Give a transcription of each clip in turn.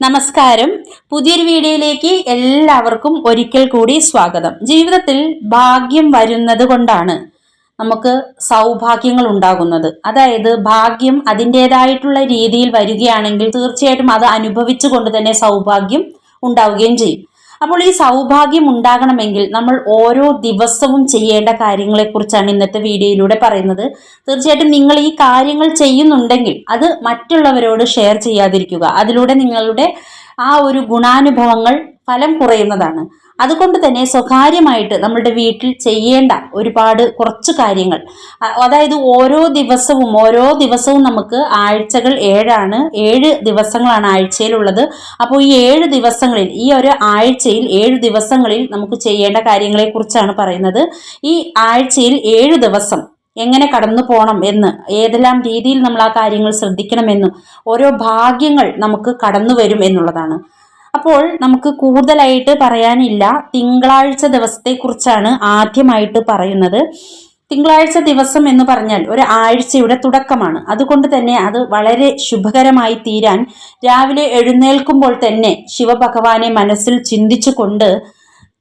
നമസ്കാരം. പുതിയൊരു വീഡിയോയിലേക്ക് എല്ലാവർക്കും ഒരിക്കൽ കൂടി സ്വാഗതം. ജീവിതത്തിൽ ഭാഗ്യം വരുന്നത് കൊണ്ടാണ് നമുക്ക് സൗഭാഗ്യങ്ങൾ ഉണ്ടാകുന്നത്. അതായത് ഭാഗ്യം അതിന്റെതായിട്ടുള്ള രീതിയിൽ വരികയാണെങ്കിൽ തീർച്ചയായിട്ടും അത് അനുഭവിച്ചുകൊണ്ട് തന്നെ സൗഭാഗ്യം ഉണ്ടാവുകയും ചെയ്യും. അപ്പോൾ ഈ സൗഭാഗ്യം ഉണ്ടാകണമെങ്കിൽ നമ്മൾ ഓരോ ദിവസവും ചെയ്യേണ്ട കാര്യങ്ങളെക്കുറിച്ചാണ് ഇന്നത്തെ വീഡിയോയിലൂടെ പറയുന്നത്. തീർച്ചയായിട്ടും നിങ്ങൾ ഈ കാര്യങ്ങൾ ചെയ്യുന്നുണ്ടെങ്കിൽ അത് മറ്റുള്ളവരോട് ഷെയർ ചെയ്യാതിരിക്കുക. അതിലൂടെ നിങ്ങളുടെ ആ ഒരു ഗുണാനുഭവങ്ങൾ ഫലം കുറയുന്നതാണ്. അതുകൊണ്ട് തന്നെ സ്വകാര്യമായിട്ട് നമ്മളുടെ വീട്ടിൽ ചെയ്യേണ്ട ഒരുപാട് കുറച്ച് കാര്യങ്ങൾ. അതായത് ഓരോ ദിവസവും ഓരോ ദിവസവും നമുക്ക് ആഴ്ചകൾ ഏഴാണ് ഏഴ് ദിവസങ്ങളാണ് ആഴ്ചയിലുള്ളത്. അപ്പോൾ ഈ ഏഴ് ദിവസങ്ങളിൽ ഈ ഒരു ആഴ്ചയിൽ ഏഴ് ദിവസങ്ങളിൽ നമുക്ക് ചെയ്യേണ്ട കാര്യങ്ങളെക്കുറിച്ചാണ് പറയുന്നത്. ഈ ആഴ്ചയിൽ ഏഴ് ദിവസം എങ്ങനെ കടന്നു പോകണം എന്ന് ഏതെല്ലാം രീതിയിൽ നമ്മൾ ആ കാര്യങ്ങൾ ശ്രദ്ധിക്കണമെന്നും ഓരോ ഭാഗ്യങ്ങൾ നമുക്ക് കടന്നു വരും എന്നുള്ളതാണ്. അപ്പോൾ നമുക്ക് കൂടുതലായിട്ട് പറയാനില്ല. തിങ്കളാഴ്ച ദിവസത്തെക്കുറിച്ചാണ് ആദ്യമായിട്ട് പറയുന്നത്. തിങ്കളാഴ്ച ദിവസം എന്ന് പറഞ്ഞാൽ ഒരു ആഴ്ചയുടെ തുടക്കമാണ്. അതുകൊണ്ട് തന്നെ അത് വളരെ ശുഭകരമായി തീരാൻ രാവിലെ എഴുന്നേൽക്കുമ്പോൾ തന്നെ ശിവഭഗവാനെ മനസ്സിൽ ചിന്തിച്ചുകൊണ്ട്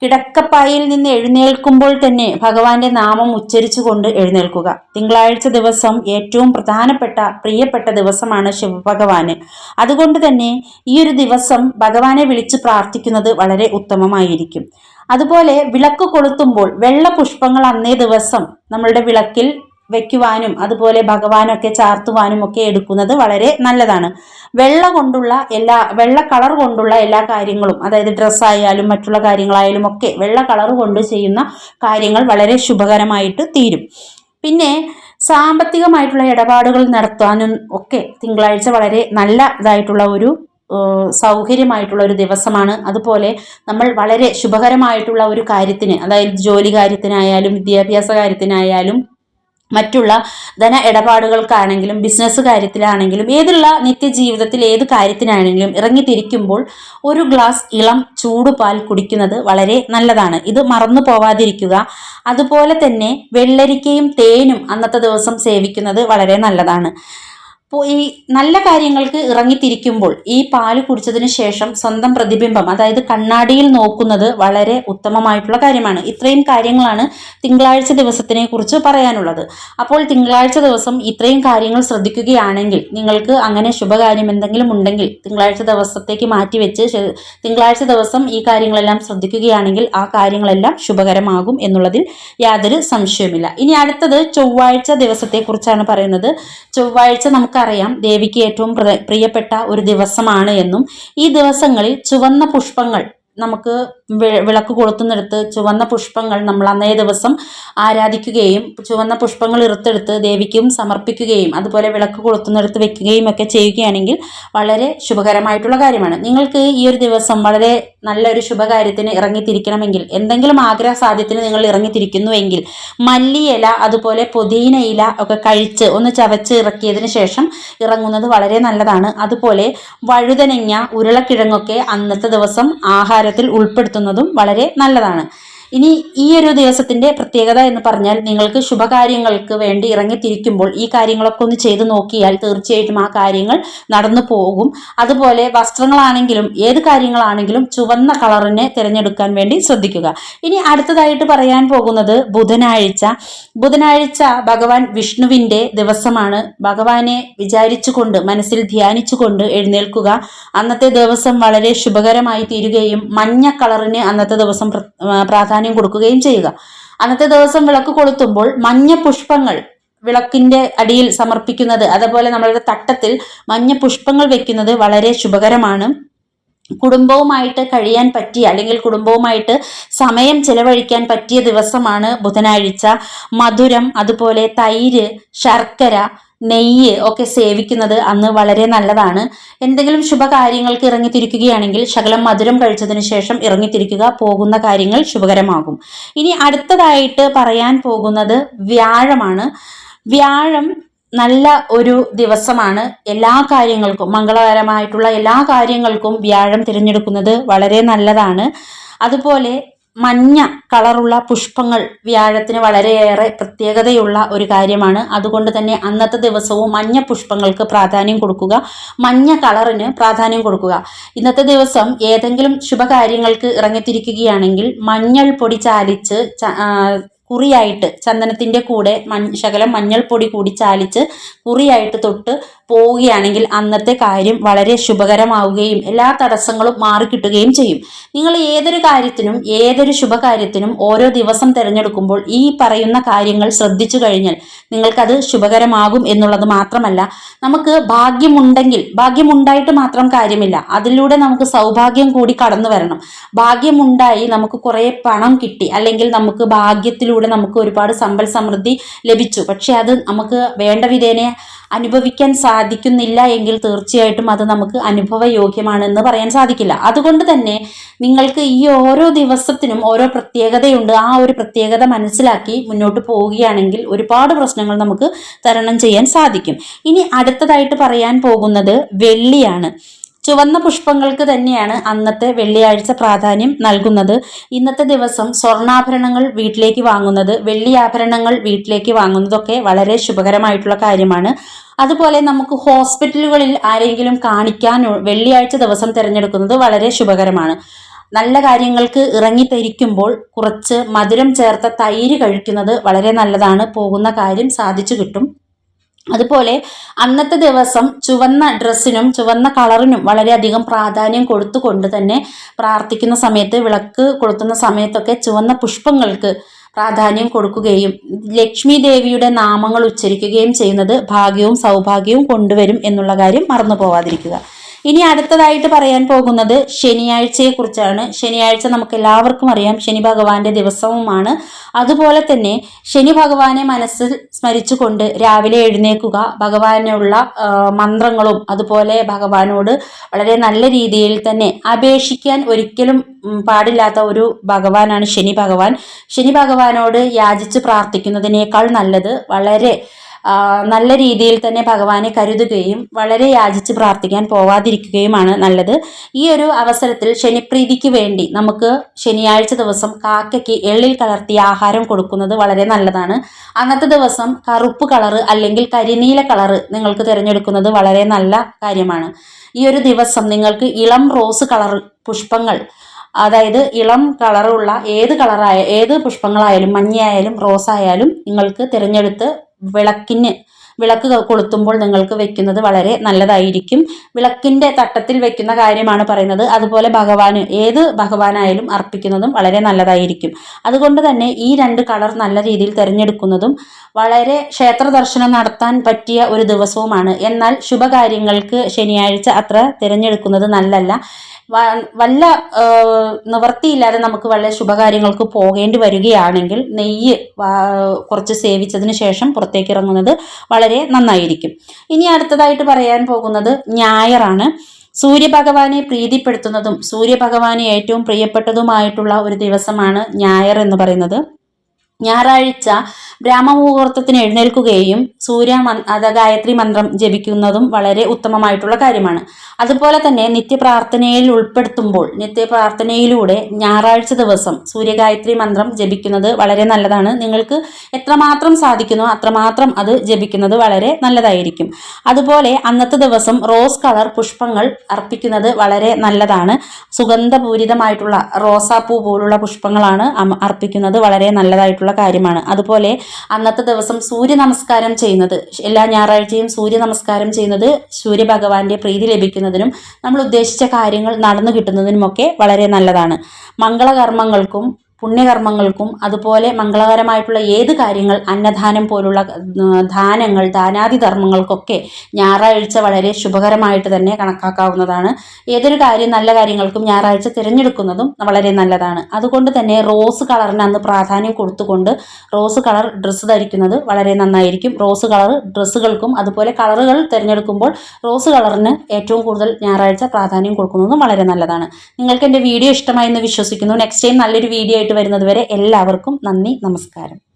കിടക്കപ്പായിൽ നിന്ന് എഴുന്നേൽക്കുമ്പോൾ തന്നെ ഭഗവാന്റെ നാമം ഉച്ചരിച്ചുകൊണ്ട് എഴുന്നേൽക്കുക. തിങ്കളാഴ്ച ദിവസം ഏറ്റവും പ്രധാനപ്പെട്ട പ്രിയപ്പെട്ട ദിവസമാണ് ശിവഭഗവാന്. അതുകൊണ്ട് തന്നെ ഈ ഒരു ദിവസം ഭഗവാനെ വിളിച്ച് പ്രാർത്ഥിക്കുന്നത് വളരെ ഉത്തമമായിരിക്കും. അതുപോലെ വിളക്ക് കൊളുത്തുമ്പോൾ വെള്ള പുഷ്പങ്ങൾ അന്നേ ദിവസം നമ്മളുടെ വിളക്കിൽ വെക്കുവാനും അതുപോലെ ഭഗവാനൊക്കെ ചാർത്തുവാനും ഒക്കെ എടുക്കുന്നത് വളരെ നല്ലതാണ്. വെള്ള കൊണ്ടുള്ള എല്ലാ വെള്ള കളർ കൊണ്ടുള്ള എല്ലാ കാര്യങ്ങളും അതായത് ഡ്രസ്സായാലും മറ്റുള്ള കാര്യങ്ങളായാലും ഒക്കെ വെള്ള കളർ കൊണ്ട് ചെയ്യുന്ന കാര്യങ്ങൾ വളരെ ശുഭകരമായിട്ട് തീരും. പിന്നെ സാമ്പത്തികമായിട്ടുള്ള ഇടപാടുകൾ നടത്താനും ഒക്കെ തിങ്കളാഴ്ച വളരെ നല്ല ഇതായിട്ടുള്ള ഒരു സൗകര്യമായിട്ടുള്ള ഒരു ദിവസമാണ്. അതുപോലെ നമ്മൾ വളരെ ശുഭകരമായിട്ടുള്ള ഒരു കാര്യത്തിന് അതായത് ജോലി കാര്യത്തിനായാലും വിദ്യാഭ്യാസ കാര്യത്തിനായാലും മറ്റുള്ള ധന ഇടപാടുകൾക്കാണെങ്കിലും ബിസിനസ് കാര്യത്തിലാണെങ്കിലും ഏതുള്ള നിത്യജീവിതത്തിൽ ഏത് കാര്യത്തിനാണെങ്കിലും ഇറങ്ങിത്തിരിക്കുമ്പോൾ ഒരു ഗ്ലാസ് ഇളം ചൂടുപാൽ കുടിക്കുന്നത് വളരെ നല്ലതാണ്. ഇത് മറന്നു പോവാതിരിക്കുക. അതുപോലെ തന്നെ വെള്ളരിക്കയും തേനും അന്നത്തെ ദിവസം സേവിക്കുന്നത് വളരെ നല്ലതാണ്. ഈ നല്ല കാര്യങ്ങൾക്ക് ഇറങ്ങിത്തിരിക്കുമ്പോൾ ഈ പാൽ കുടിച്ചതിന് ശേഷം സ്വന്തം പ്രതിബിംബം അതായത് കണ്ണാടിയിൽ നോക്കുന്നത് വളരെ ഉത്തമമായിട്ടുള്ള കാര്യമാണ്. ഇത്രയും കാര്യങ്ങളാണ് തിങ്കളാഴ്ച ദിവസത്തിനെ കുറിച്ച് പറയാനുള്ളത്. അപ്പോൾ തിങ്കളാഴ്ച ദിവസം ഇത്രയും കാര്യങ്ങൾ ശ്രദ്ധിക്കുകയാണെങ്കിൽ നിങ്ങൾക്ക് അങ്ങനെ ശുഭകാര്യം എന്തെങ്കിലും ഉണ്ടെങ്കിൽ തിങ്കളാഴ്ച ദിവസത്തേക്ക് മാറ്റിവെച്ച് തിങ്കളാഴ്ച ദിവസം ഈ കാര്യങ്ങളെല്ലാം ശ്രദ്ധിക്കുകയാണെങ്കിൽ ആ കാര്യങ്ങളെല്ലാം ശുഭകരമാകും എന്നുള്ളതിൽ യാതൊരു സംശയവുമില്ല. ഇനി അടുത്തത് ചൊവ്വാഴ്ച ദിവസത്തെക്കുറിച്ചാണ് പറയുന്നത്. ചൊവ്വാഴ്ച നമുക്കറിയാം ദേവിക്ക് ഏറ്റവും പ്രിയപ്പെട്ട ഒരു ദിവസമാണ് എന്നും ഈ ദിവസങ്ങളിൽ ചുവന്ന പുഷ്പങ്ങൾ നമുക്ക് വിളക്ക് കൊളുത്തുന്നിടത്ത് ചുവന്ന പുഷ്പങ്ങൾ നമ്മൾ അന്നേ ദിവസം ആരാധിക്കുകയും ചുവന്ന പുഷ്പങ്ങൾ ഇറുത്തെടുത്ത് ദേവിക്കും സമർപ്പിക്കുകയും അതുപോലെ വിളക്ക് കൊളുത്തുന്നിടത്ത് വെക്കുകയും ഒക്കെ ചെയ്യുകയാണെങ്കിൽ വളരെ ശുഭകരമായിട്ടുള്ള കാര്യമാണ്. നിങ്ങൾക്ക് ഈ ഒരു ദിവസം വളരെ നല്ലൊരു ശുഭകാര്യത്തിന് ഇറങ്ങിത്തിരിക്കണമെങ്കിൽ എന്തെങ്കിലും ആഗ്രഹ സാധ്യത്തിന് നിങ്ങൾ ഇറങ്ങിത്തിരിക്കുന്നുവെങ്കിൽ മല്ലിയില അതുപോലെ പുതിന ഇല ഒക്കെ കഴിച്ച് ഒന്ന് ചവച്ച് ഇറക്കിയതിന് ശേഷം ഇറങ്ങുന്നത് വളരെ നല്ലതാണ്. അതുപോലെ വഴുതനങ്ങ ഉരുളക്കിഴങ്ങൊക്കെ അന്നത്തെ ദിവസം ആഹാരത്തിൽ ഉൾപ്പെടുത്തുന്നതും വളരെ നല്ലതാണ്. ഇനി ഈ ഒരു ദിവസത്തിന്റെ പ്രത്യേകത എന്ന് പറഞ്ഞാൽ നിങ്ങൾക്ക് ശുഭകാര്യങ്ങൾക്ക് വേണ്ടി ഇറങ്ങിത്തിരിക്കുമ്പോൾ ഈ കാര്യങ്ങളൊക്കെ ഒന്ന് ചെയ്തു നോക്കിയാൽ തീർച്ചയായിട്ടും ആ കാര്യങ്ങൾ നടന്നു പോകും. അതുപോലെ വസ്ത്രങ്ങളാണെങ്കിലും ഏത് കാര്യങ്ങളാണെങ്കിലും ചുവന്ന കളറിനെ തിരഞ്ഞെടുക്കാൻ വേണ്ടി ശ്രദ്ധിക്കുക. ഇനി അടുത്തതായിട്ട് പറയാൻ പോകുന്നത് ബുധനാഴ്ച. ബുധനാഴ്ച ഭഗവാൻ വിഷ്ണുവിന്റെ ദിവസമാണ്. ഭഗവാനെ വിചാരിച്ചുകൊണ്ട് മനസ്സിൽ ധ്യാനിച്ചുകൊണ്ട് എഴുന്നേൽക്കുക. അന്നത്തെ ദിവസം വളരെ ശുഭകരമായി തീരുകയും മഞ്ഞ കളറിന് അന്നത്തെ ദിവസം പ്ര- ആ, പ്രാധാന്യം കൊടുക്കുകയും ചെയ്യുക. അന്നത്തെ ദിവസം വിളക്ക് കൊളുത്തുമ്പോൾ മഞ്ഞ പുഷ്പങ്ങൾ വിളക്കിന്റെ അടിയിൽ സമർപ്പിക്കുന്നത് അതുപോലെ നമ്മളുടെ തട്ടത്തിൽ മഞ്ഞ പുഷ്പങ്ങൾ വെക്കുന്നത് വളരെ ശുഭകരമാണ്. കുടുംബവുമായിട്ട് കഴിയാൻ പറ്റിയ അല്ലെങ്കിൽ കുടുംബവുമായിട്ട് സമയം ചെലവഴിക്കാൻ പറ്റിയ ദിവസമാണ് ബുധനാഴ്ച. മധുരം അതുപോലെ തൈര് ശർക്കര നെയ്യ് ഒക്കെ സേവിക്കുന്നത് അന്ന് വളരെ നല്ലതാണ്. എന്തെങ്കിലും ശുഭകാര്യങ്ങൾക്ക് ഇറങ്ങിത്തിരിക്കുകയാണെങ്കിൽ ശകലം മധുരം കഴിച്ചതിന് ശേഷം ഇറങ്ങിത്തിരിക്കുക പോകുന്ന കാര്യങ്ങൾ ശുഭകരമാകും. ഇനി അടുത്തതായിട്ട് പറയാൻ പോകുന്നത് വ്യാഴമാണ്. വ്യാഴം നല്ല ഒരു ദിവസമാണ്. എല്ലാ കാര്യങ്ങൾക്കും മംഗളകരമായിട്ടുള്ള എല്ലാ കാര്യങ്ങൾക്കും വ്യാഴം തിരഞ്ഞെടുക്കുന്നത് വളരെ നല്ലതാണ്. അതുപോലെ മഞ്ഞ കളറുള്ള പുഷ്പങ്ങൾ വ്യാഴത്തിന് വളരെയേറെ പ്രത്യേകതയുള്ള ഒരു കാര്യമാണ്. അതുകൊണ്ട് തന്നെ അന്നത്തെ ദിവസവും മഞ്ഞ പുഷ്പങ്ങൾക്ക് പ്രാധാന്യം കൊടുക്കുക. മഞ്ഞ കളറിന് പ്രാധാന്യം കൊടുക്കുക. ഇന്നത്തെ ദിവസം ഏതെങ്കിലും ശുഭകാര്യങ്ങൾക്ക് ഇറങ്ങിത്തിരിക്കുകയാണെങ്കിൽ മഞ്ഞൾ പൊടി ചാലിച്ച് കുറിയായിട്ട് ചന്ദനത്തിന്റെ കൂടെ മഞ്ഞ ശകലം മഞ്ഞൾപ്പൊടി കൂടി ചാലിച്ച് കുറിയായിട്ട് തൊട്ട് പോവുകയാണെങ്കിൽ അന്നത്തെ കാര്യം വളരെ ശുഭകരമാവുകയും എല്ലാ തടസ്സങ്ങളും മാറിക്കിട്ടുകയും ചെയ്യും. നിങ്ങൾ ഏതൊരു കാര്യത്തിനും ഏതൊരു ശുഭകാര്യത്തിനും ഓരോ ദിവസം തിരഞ്ഞെടുക്കുമ്പോൾ ഈ പറയുന്ന കാര്യങ്ങൾ ശ്രദ്ധിച്ചു കഴിഞ്ഞാൽ നിങ്ങൾക്കത് ശുഭകരമാകും എന്നുള്ളത് മാത്രമല്ല നമുക്ക് ഭാഗ്യമുണ്ടെങ്കിൽ ഭാഗ്യമുണ്ടായിട്ട് മാത്രം കാര്യമില്ല അതിലൂടെ നമുക്ക് സൗഭാഗ്യം കൂടി കടന്നു വരണം. ഭാഗ്യമുണ്ടായി നമുക്ക് കുറേ പണം കിട്ടി അല്ലെങ്കിൽ നമുക്ക് ഭാഗ്യത്തിലൂടെ നമുക്ക് ഒരുപാട് സമ്പൽ സമൃദ്ധി ലഭിച്ചു. പക്ഷെ അത് നമുക്ക് വേണ്ട വിധേനെ അനുഭവിക്കാൻ സാധിക്കുന്നില്ല എങ്കിൽ തീർച്ചയായിട്ടും അത് നമുക്ക് അനുഭവയോഗ്യമാണെന്ന് പറയാൻ സാധിക്കില്ല. അതുകൊണ്ട് തന്നെ നിങ്ങൾക്ക് ഈ ഓരോ ദിവസത്തിനും ഓരോ പ്രത്യേകതയുണ്ട്. ആ ഒരു പ്രത്യേകത മനസ്സിലാക്കി മുന്നോട്ട് പോവുകയാണെങ്കിൽ ഒരുപാട് പ്രശ്നങ്ങൾ നമുക്ക് തരണം ചെയ്യാൻ സാധിക്കും. ഇനി അടുത്തതായിട്ട് പറയാൻ പോകുന്നത് വെള്ളിയാണ്. ചുവന്ന പുഷ്പങ്ങൾക്ക് തന്നെയാണ് അന്നത്തെ വെള്ളിയാഴ്ച പ്രാധാന്യം നൽകുന്നത്. ഇന്നത്തെ ദിവസം സ്വർണാഭരണങ്ങൾ വീട്ടിലേക്ക് വാങ്ങുന്നത് വെള്ളി ആഭരണങ്ങൾ വീട്ടിലേക്ക് വാങ്ങുന്നതൊക്കെ വളരെ ശുഭകരമായിട്ടുള്ള കാര്യമാണ്. അതുപോലെ നമുക്ക് ഹോസ്പിറ്റലുകളിൽ ആരെങ്കിലും കാണിക്കാൻ വെള്ളിയാഴ്ച ദിവസം തിരഞ്ഞെടുക്കുന്നത് വളരെ ശുഭകരമാണ്. നല്ല കാര്യങ്ങൾക്ക് ഇറങ്ങിത്തിരിക്കുമ്പോൾ കുറച്ച് മധുരം ചേർത്ത തൈര് കഴിക്കുന്നത് വളരെ നല്ലതാണ്. പോകുന്ന കാര്യം സാധിച്ചു കിട്ടും. അതുപോലെ അന്നത്തെ ദിവസം ചുവന്ന ഡ്രസ്സിനും ചുവന്ന കളറിനും വളരെയധികം പ്രാധാന്യം കൊടുത്തുകൊണ്ട് തന്നെ പ്രാർത്ഥിക്കുന്ന സമയത്ത് വിളക്ക് കൊളുത്തുന്ന സമയത്തൊക്കെ ചുവന്ന പുഷ്പങ്ങൾക്ക് പ്രാധാന്യം കൊടുക്കുകയും ലക്ഷ്മി ദേവിയുടെ നാമങ്ങൾ ഉച്ചരിക്കുകയും ചെയ്യുന്നത് ഭാഗ്യവും സൗഭാഗ്യവും കൊണ്ടുവരും എന്നുള്ള കാര്യം മറന്നു പോവാതിരിക്കുക. ഇനി അടുത്തതായിട്ട് പറയാൻ പോകുന്നത് ശനിയാഴ്ചയെ കുറിച്ചാണ് ശനിയാഴ്ച നമുക്ക് എല്ലാവർക്കും അറിയാം. ശനി ഭഗവാന്റെ ദിവസവുമാണ്. അതുപോലെ തന്നെ ശനി ഭഗവാനെ മനസ്സിൽ സ്മരിച്ചുകൊണ്ട് രാവിലെ എഴുന്നേക്കുക ഭഗവാനുള്ള മന്ത്രങ്ങളും അതുപോലെ ഭഗവാനോട് വളരെ നല്ല രീതിയിൽ തന്നെ അപേക്ഷിക്കാൻ ഒരിക്കലും പാടില്ലാത്ത ഒരു ഭഗവാനാണ് ശനി ഭഗവാൻ. ശനി ഭഗവാനോട് യാചിച്ച് പ്രാർത്ഥിക്കുന്നതിനേക്കാൾ നല്ലത് വളരെ നല്ല രീതിയിൽ തന്നെ ഭഗവാനെ കരുതുകയും വളരെ യാചിച്ച് പ്രാർത്ഥിക്കാൻ പോവാതിരിക്കുകയുമാണ് നല്ലത്. ഈ ഒരു അവസരത്തിൽ ശനിപ്രീതിക്ക് വേണ്ടി നമുക്ക് ശനിയാഴ്ച ദിവസം കാക്കയ്ക്ക് എള്ളിൽ കലർത്തിയ ആഹാരം കൊടുക്കുന്നത് വളരെ നല്ലതാണ്. അന്നത്തെ ദിവസം കറുപ്പ് കളറ് അല്ലെങ്കിൽ കരിനീല കളറ് നിങ്ങൾക്ക് തിരഞ്ഞെടുക്കുന്നത് വളരെ നല്ല കാര്യമാണ്. ഈ ഒരു ദിവസം നിങ്ങൾക്ക് ഇളം റോസ് കളർ പുഷ്പങ്ങൾ അതായത് ഇളം കളറുള്ള ഏത് കളറായ ഏത് പുഷ്പങ്ങളായാലും മഞ്ഞയായാലും റോസായാലും നിങ്ങൾക്ക് തിരഞ്ഞെടുത്ത് വിളക്കിന് വിളക്ക് കൊളുത്തുമ്പോൾ നിങ്ങൾക്ക് വെക്കുന്നത് വളരെ നല്ലതായിരിക്കും. വിളക്കിന്റെ തട്ടത്തിൽ വെക്കുന്ന കാര്യമാണ് പറയുന്നത്. അതുപോലെ ഭഗവാന് ഏത് ഭഗവാനായാലും അർപ്പിക്കുന്നതും വളരെ നല്ലതായിരിക്കും. അതുകൊണ്ട് തന്നെ ഈ രണ്ട് കളർ നല്ല രീതിയിൽ തിരഞ്ഞെടുക്കുന്നതും വളരെ ക്ഷേത്ര ദർശനം നടത്താൻ പറ്റിയ ഒരു ദിവസവുമാണ്. എന്നാൽ ശുഭകാര്യങ്ങൾക്ക് ശനിയാഴ്ച അത്ര തിരഞ്ഞെടുക്കുന്നത് നല്ലല്ല. വല്ല നിവർത്തിയില്ലാതെ നമുക്ക് വല്ല ശുഭകാര്യങ്ങൾക്ക് പോകേണ്ടി വരികയാണെങ്കിൽ നെയ്യ് കുറച്ച് സേവിച്ചതിന് ശേഷം പുറത്തേക്ക് ഇറങ്ങുന്നത് വളരെ നന്നായിരിക്കും. ഇനി അടുത്തതായിട്ട് പറയാൻ പോകുന്നത് ഞായറാണ്. സൂര്യഭഗവാനെ പ്രീതിപ്പെടുത്തുന്നതും സൂര്യഭഗവാന് ഏറ്റവും പ്രിയപ്പെട്ടതുമായിട്ടുള്ള ഒരു ദിവസമാണ് ഞായർ എന്ന് പറയുന്നത്. ഞായറാഴ്ച ബ്രാഹ്മമുഹൂർത്തത്തിന് എഴുന്നേൽക്കുകയും സൂര്യ അത് ഗായത്രി മന്ത്രം ജപിക്കുന്നതും വളരെ ഉത്തമമായിട്ടുള്ള കാര്യമാണ്. അതുപോലെ തന്നെ നിത്യപ്രാർത്ഥനയിൽ ഉൾപ്പെടുത്തുമ്പോൾ നിത്യപ്രാർത്ഥനയിലൂടെ ഞായറാഴ്ച ദിവസം സൂര്യഗായത്രി മന്ത്രം ജപിക്കുന്നത് വളരെ നല്ലതാണ്. നിങ്ങൾക്ക് എത്രമാത്രം സാധിക്കുന്നോ അത്രമാത്രം അത് ജപിക്കുന്നത് വളരെ നല്ലതായിരിക്കും. അതുപോലെ അന്നത്തെ ദിവസം റോസ് കളർ പുഷ്പങ്ങൾ അർപ്പിക്കുന്നത് വളരെ നല്ലതാണ്. സുഗന്ധപൂരിതമായിട്ടുള്ള റോസാപ്പൂ പോലുള്ള പുഷ്പങ്ങളാണ് അർപ്പിക്കുന്നത് വളരെ നല്ലതായിട്ടുള്ള ഉള്ള കാര്യമാണ്. അതുപോലെ അന്നത്തെ ദിവസം സൂര്യ നമസ്കാരം ചെയ്യുന്നത് എല്ലാ ഞായറാഴ്ചയും സൂര്യ നമസ്കാരം ചെയ്യുന്നത് സൂര്യഭഗവാന്റെ പ്രീതി ലഭിക്കുന്നതിനും നമ്മൾ ഉദ്ദേശിച്ച കാര്യങ്ങൾ നടന്നു കിട്ടുന്നതിനുമൊക്കെ വളരെ നല്ലതാണ്. മംഗളകർമ്മങ്ങൾക്കും പുണ്യകർമ്മങ്ങൾക്കും അതുപോലെ മംഗളകരമായിട്ടുള്ള ഏത് കാര്യങ്ങൾ അന്നദാനം പോലുള്ള ദാനങ്ങൾ ദാനാദി ധർമ്മങ്ങൾക്കൊക്കെ ഞായറാഴ്ച വളരെ ശുഭകരമായിട്ട് തന്നെ കണക്കാക്കാവുന്നതാണ്. ഏതൊരു കാര്യം നല്ല കാര്യങ്ങൾക്കും ഞായറാഴ്ച തിരഞ്ഞെടുക്കുന്നതും വളരെ നല്ലതാണ്. അതുകൊണ്ട് തന്നെ റോസ് കളറിന് അന്ന് പ്രാധാന്യം കൊടുത്തുകൊണ്ട് റോസ് കളർ ഡ്രസ്സ് ധരിക്കുന്നത് വളരെ നന്നായിരിക്കും. റോസ് കളർ ഡ്രസ്സുകൾക്കും അതുപോലെ കളറുകൾ തിരഞ്ഞെടുക്കുമ്പോൾ റോസ് കളറിന് ഏറ്റവും കൂടുതൽ ഞായറാഴ്ച പ്രാധാന്യം കൊടുക്കുന്നതും വളരെ നല്ലതാണ്. നിങ്ങൾക്ക് എന്റെ വീഡിയോ ഇഷ്ടമായി എന്ന് വിശ്വസിക്കുന്നു. നെക്സ്റ്റ് ടൈം നല്ലൊരു വീഡിയോ ആയിട്ട് വരുന്നത് വരെ എല്ലാവർക്കും നന്ദി നമസ്കാരം.